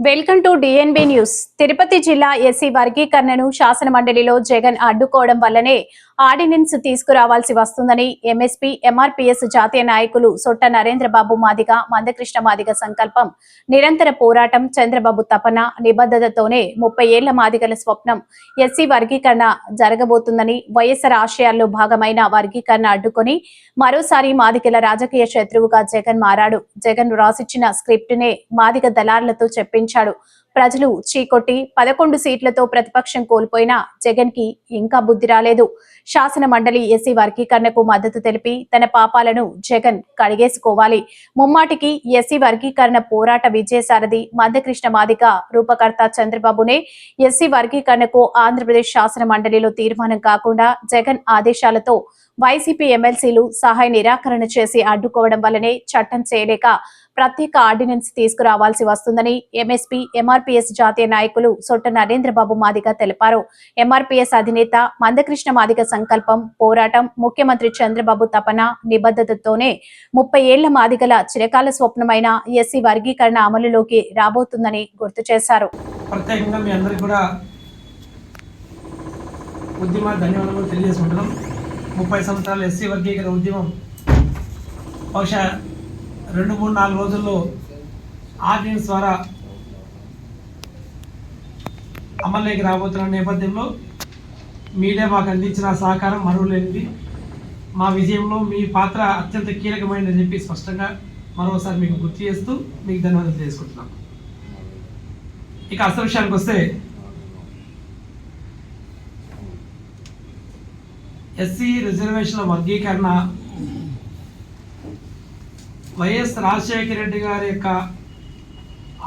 Welcome to DNB news Tirupati జిల్లా SC వర్గీకరణను శాసన మండలిలో జగన్ అడ్డుకోవడం వల్లనే ఆర్డినెన్స్ తీసుకురావాల్సి వస్తుందని ఎంఎస్పీ ఎంఆర్పీఎస్ జాతీయ నాయకులు సొట్ట నరేంద్రబాబు మాదిగ మందకృష్ణ మాదిగ సంకల్పం నిరంతర పోరాటం చంద్రబాబు తపన నిబద్ధతతోనే ముప్పై ఏళ్ళ మాదిగల స్వప్నం ఎస్సీ వర్గీకరణ జరగబోతుందని వైఎస్ఆర్ ఆశయాల్లో భాగమైన వర్గీకరణ అడ్డుకొని మరోసారి మాదిగల రాజకీయ శత్రువుగా జగన్ మారాడు. జగన్ రాసిచ్చిన స్క్రిప్ట్ నే మాదిగ దళారులతో ప్రకటించాడు ప్రజలు చీకొట్టి పదకొండు సీట్లతో ప్రతిపక్షం కోల్పోయినా జగన్కి ఇంకా బుద్ధి రాలేదు. శాసన మండలి ఎస్సీ వర్గీకరణకు మద్దతు తెలిపి తన పాపాలను జగన్ కడిగేసుకోవాలి. ముమ్మాటికి ఎస్సీ వర్గీకరణ పోరాట విజయసారథి మందకృష్ణ మాదిక రూపకర్త చంద్రబాబునే ఎస్సీ వర్గీకరణకు ఆంధ్రప్రదేశ్ శాసన మండలిలో తీర్మానం కాకుండా జగన్ ఆదేశాలతో వైసీపీ ఎమ్మెల్సీలు సహాయ నిరాకరణ చేసి అడ్డుకోవడం వల్లనే చట్టం చేయలేక ప్రత్యేక ఆర్డినెన్స్ తీసుకురావాల్సి వస్తుందని ఎంఎస్పీ ఎంఆర్పీఎస్ జాతీయ నాయకులు సొట్ట నరేంద్రబాబు మాదిగ తెలిపారు. ఎంఆర్పీఎస్ అధినేత మందకృష్ణ మాదిగ సంకల్పం పోరాటం ముఖ్యమంత్రి చంద్రబాబు తపన నిబద్ధతతోనే ముప్పై ఏళ్ళ మాదిగల చిరకాల స్వప్నమైన ఎస్సీ వర్గీకరణ అమలులోకి రాబోతుందని గుర్తు చేశారు. ప్రత్యేకంగా మీ కూడా ఉద్యమ ధన్యవాదాలు తెలియజేసుకుంటున్నాం. ముప్పై సంవత్సరాల ఎస్సీ వర్గీకరణ ఉద్యమం బహుశా రెండు మూడు నాలుగు రోజుల్లో ఆర్డినెన్స్ ద్వారా అమల్లోకి రాబోతున్న నేపథ్యంలో మీడియా మాకు అందించిన సహకారం మరువలేనిది. మా విజయంలో మీ పాత్ర అత్యంత కీలకమైనదని చెప్పి స్పష్టంగా మరోసారి మీకు గుర్తు చేస్తూ మీకు ధన్యవాదాలు తెలియజేసుకుంటున్నాం ఇక అసలు విషయానికి వస్తే ఎస్సీ రిజర్వేషన్ల వర్గీకరణ వైఎస్ రాజశేఖర రెడ్డి గారి యొక్క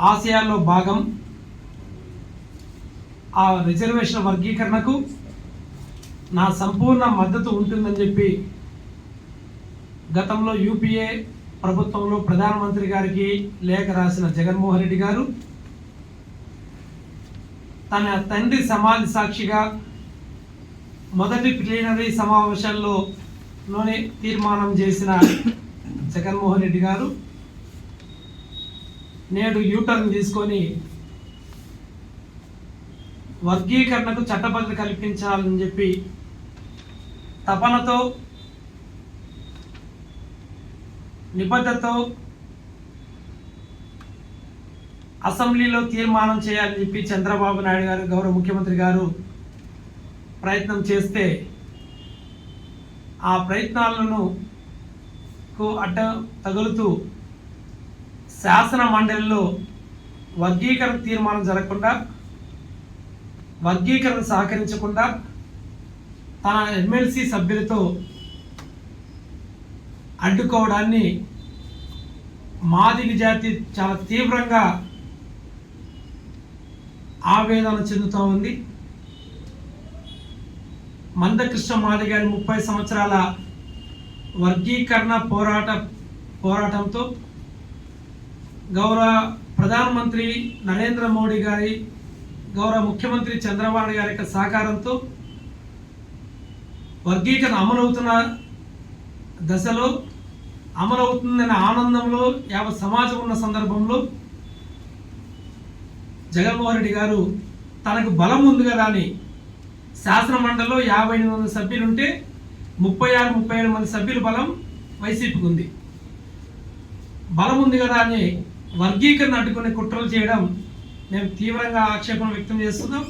ఆశయాల్లో భాగం ఆ రిజర్వేషన్ వర్గీకరణకు నా సంపూర్ణ మద్దతు ఉంటుందని చెప్పి గతంలో యూపీఏ ప్రభుత్వంలో ప్రధానమంత్రి గారికి లేఖ రాసిన జగన్మోహన్ రెడ్డి గారు తన తండ్రి సమాధి సాక్షిగా మొదటి ప్లీనరీ సమావేశాల్లో తీర్మానం చేసిన జగన్మోహన్ రెడ్డి గారు నేడు యూటర్న్ తీసుకొని వర్గీకరణకు చట్టబద్ధత కల్పించాలని చెప్పి తపనతో నిబద్ధతో అసెంబ్లీలో తీర్మానం చేయాలని చెప్పి చంద్రబాబు నాయుడు గారు గౌరవ ముఖ్యమంత్రి గారు ప్రయత్నం చేస్తే ఆ ప్రయత్నాలను కు అడ్డ తగులుతూ శాసన మండలిలో వర్గీకరణ తీర్మానం జరగకుండా వర్గీకరణ సహకరించకుండా తన ఎమ్మెల్సీ సభ్యులతో అడ్డుకోవడాన్ని మాదిగ జాతి చాలా తీవ్రంగా ఆవేదన చెందుతూ ఉంది. మందకృష్ణ మాది గారి ముప్పై సంవత్సరాల వర్గీకరణ పోరాట పోరాటంతో గౌరవ ప్రధానమంత్రి నరేంద్ర మోడీ గారి గౌరవ ముఖ్యమంత్రి చంద్రబాబు గారి యొక్క సహకారంతో వర్గీకరణ అమలవుతున్న దశలో అమలవుతుందనే ఆనందంలో యావత్ సమాజం ఉన్న సందర్భంలో జగన్మోహన్ రెడ్డి గారు తనకు బలం ఉంది కదా అని శాసనమండలిలో యాభై ఎనిమిది వందల సభ్యులు ఉంటే ముప్పై ఆరు ముప్పై ఏడు మంది సభ్యుల బలం వైసీపీకి ఉంది బలం ఉంది కదా అని వర్గీకరణ అడ్డుకునే కుట్రలు చేయడం మేము తీవ్రంగా ఆక్షేపణ వ్యక్తం చేస్తున్నాం.